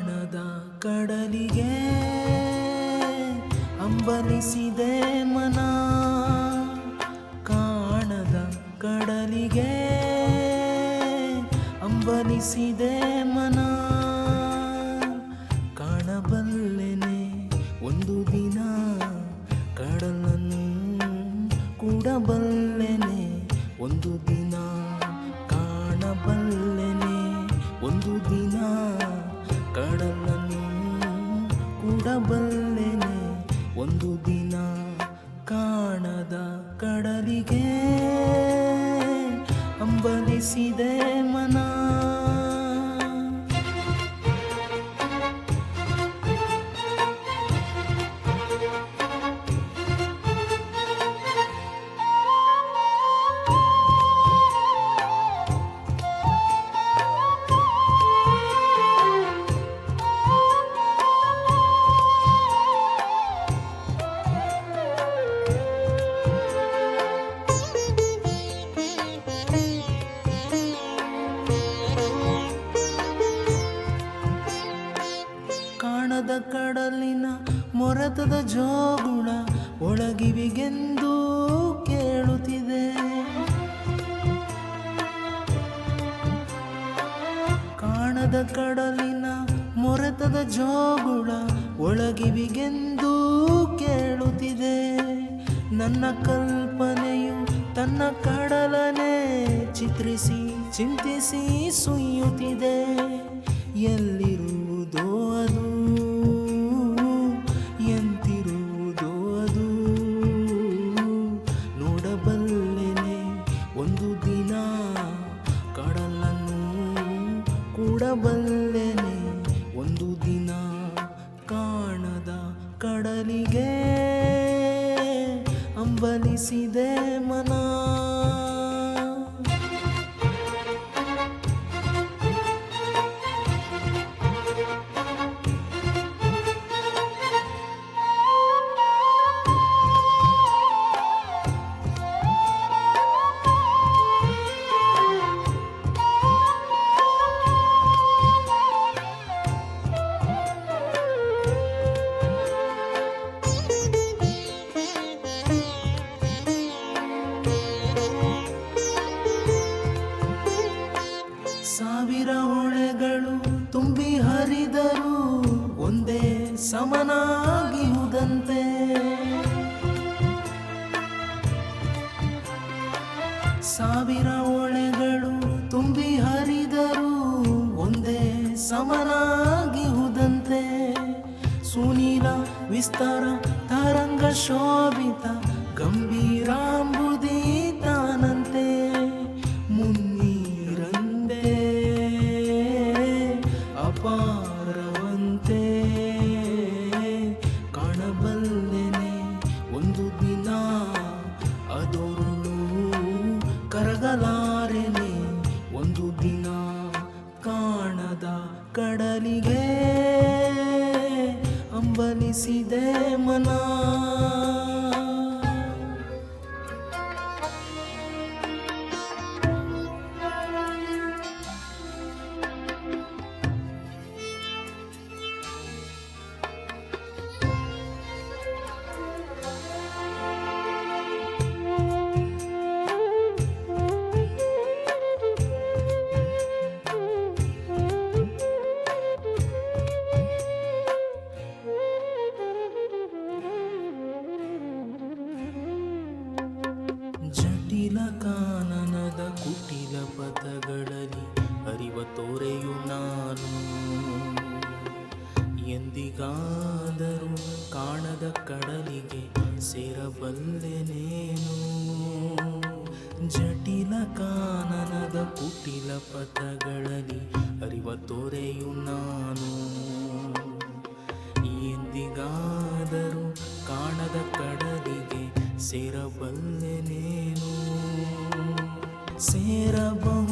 ಬಾಣದ ಕಡಲಿಗೆ ಅಂಬಲಿಸಿದೆ ಮನ. ಕಾಣದ ಕಡಲಿಗೆ ಅಂಬಲಿಸಿದೆ ಮನ. ಕಾಣಬಲ್ಲೆನೆ ಒಂದು ದಿನ ಕಡಲನ್ನು ಕೂಡಬಲ್ಲೆನೆ ಒಂದು ದಿನ ಕಾಣಬಲ್ಲೆನೆ ಒಂದು ದಿನ ಕಡಲನ್ನು ಕೂಡಬಲ್ಲೆನೆ ಒಂದು ದಿನ ಕಾಣದ ಕಡಲಿಗೆ ಅಂಬಲಿಸಿದೆ ಮನ. ಕಡಲಿನ ಮೊರತದ ಜೋಗುಣ ಒಳಗಿವಿಗೆಂದು ಕೇಳುತ್ತಿದೆ. ಕಾಣದ ಕಡಲಿನ ಮೊರತದ ಜೋಗುಣ ಒಳಗಿವಿಗೆಂದು ಕೇಳುತ್ತಿದೆ. ನನ್ನ ಕಲ್ಪನೆಯು ತನ್ನ ಕಡಲನೆ ಚಿತ್ರಿಸಿ ಚಿಂತಿಸಿ ಸುಯ್ಯುತ್ತಿದೆ. ಎಲ್ಲಿರುವುದೋ ಅದು ದಿನ ಕಾಣದ ಕಡಲಿಗೆ ಅಂಬಲಿಸಿದೆ ಮನ. ಹರಿದರು ಒಂದೇ ಸಮನಾಗಿಹುದಂತೆ ಸಾವಿರ ಒಳೆಗಳು ತುಂಬಿ ಹರಿದರೂ ಒಂದೇ ಸಮನಾಗಿಹುದಂತೆ ಸುನೀಲ ವಿಸ್ತಾರ ತರಂಗ ಶೋಭಿತ ಕಾಣದ ಕಡಲಿಗೆ ಅಂಬಲಿಸಿದೆ ಮನ. ಕಾನನದ ಕುಟಿಲ ಪಥಗಳಲ್ಲಿ ಅರಿವ ತೋರೆಯು ನಾನು. ಎಂದಿಗಾದರೂ ಕಾಣದ ಕಡಲಿಗೆ ಸೇರಬಲ್ಲೆನೇನು ಜಟಿಲ ಕಾನನದ ಕುಟಿಲ ಪಥಗಳಲ್ಲಿ ಅರಿವ ತೋರೆಯು ನಾನು. ಎಂದಿಗಾದರೂ ಕಾಣದ ಕಡಲಿಗೆ ಸೇರಬಲ್ಲೆನೇನು ಸೇರಬಹುದೆ ನಾನು